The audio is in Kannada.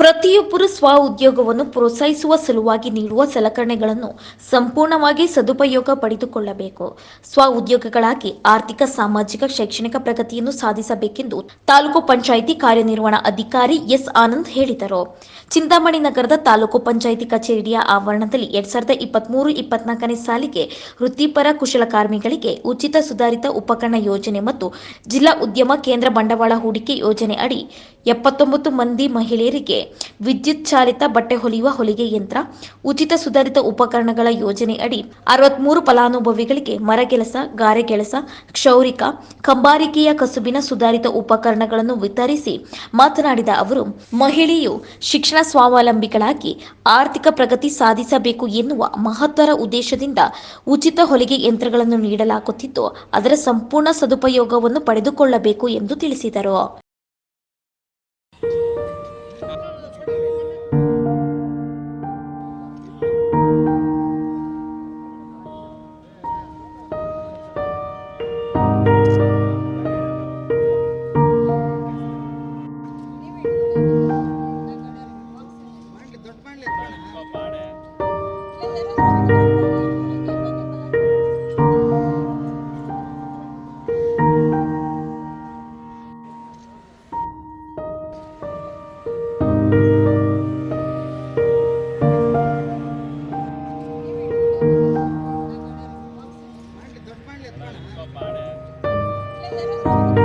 ಪ್ರತಿಯೊಬ್ಬರು ಸ್ವ ಉದ್ಯೋಗವನ್ನು ಪ್ರೋತ್ಸಾಹಿಸುವ ಸಲುವಾಗಿ ನೀಡುವ ಸಲಕರಣೆಗಳನ್ನು ಸಂಪೂರ್ಣವಾಗಿ ಸದುಪಯೋಗ ಪಡೆದುಕೊಳ್ಳಬೇಕು. ಸ್ವ ಉದ್ಯೋಗಗಳಾಗಿ ಆರ್ಥಿಕ, ಸಾಮಾಜಿಕ, ಶೈಕ್ಷಣಿಕ ಪ್ರಗತಿಯನ್ನು ಸಾಧಿಸಬೇಕೆಂದು ತಾಲೂಕು ಪಂಚಾಯಿತಿ ಕಾರ್ಯನಿರ್ವಹಣಾ ಅಧಿಕಾರಿ ಎಸ್. ಆನಂದ್ ಹೇಳಿದರು. ಚಿಂತಾಮಣಿ ನಗರದ ತಾಲೂಕು ಪಂಚಾಯಿತಿ ಕಚೇರಿಯ ಆವರಣದಲ್ಲಿ ಎರಡ್ ಸಾವಿರದ ಇಪ್ಪತ್ಮೂರು, ಇಪ್ಪತ್ನಾಲ್ಕನೇ ಸಾಲಿಗೆ ವೃತ್ತಿಪರ ಕುಶಲಕಾರ್ಮಿಗಳಿಗೆ ಉಚಿತ ಸುಧಾರಿತ ಉಪಕರಣ ಯೋಜನೆ ಮತ್ತು ಜಿಲ್ಲಾ ಉದ್ಯಮ ಕೇಂದ್ರ ಬಂಡವಾಳ ಹೂಡಿಕೆ ಯೋಜನೆ ಅಡಿ ಎಪ್ಪತ್ತೊಂಬತ್ತು ಮಂದಿ ಮಹಿಳೆಯರಿಗೆ ವಿದ್ಯುತ್ ಚಾಲಿತ ಬಟ್ಟೆ ಹೊಲಿಯುವ ಹೊಲಿಗೆ ಯಂತ್ರ, ಉಚಿತ ಸುಧಾರಿತ ಉಪಕರಣಗಳ ಯೋಜನೆ ಅಡಿ ಅರವತ್ಮೂರು ಫಲಾನುಭವಿಗಳಿಗೆ ಮರಗೆಲಸ ಗಾರೆಗೆಲಸ ಕ್ಷೌರಿಕ, ಕಂಬಾರಿಕೆಯ ಕಸುಬಿನ ಸುಧಾರಿತ ಉಪಕರಣಗಳನ್ನು ವಿತರಿಸಿ ಮಾತನಾಡಿದ ಅವರು, ಮಹಿಳೆಯು ಶಿಕ್ಷಣ ಸ್ವಾವಲಂಬಿಗಳಾಗಿ ಆರ್ಥಿಕ ಪ್ರಗತಿ ಸಾಧಿಸಬೇಕು ಎನ್ನುವ ಮಹತ್ತರ ಉದ್ದೇಶದಿಂದ ಉಚಿತ ಹೊಲಿಗೆ ಯಂತ್ರಗಳನ್ನು ನೀಡಲಾಗುತ್ತಿದ್ದು, ಅದರ ಸಂಪೂರ್ಣ ಸದುಪಯೋಗವನ್ನು ಪಡೆದುಕೊಳ್ಳಬೇಕು ಎಂದು ತಿಳಿಸಿದರು. Thank you.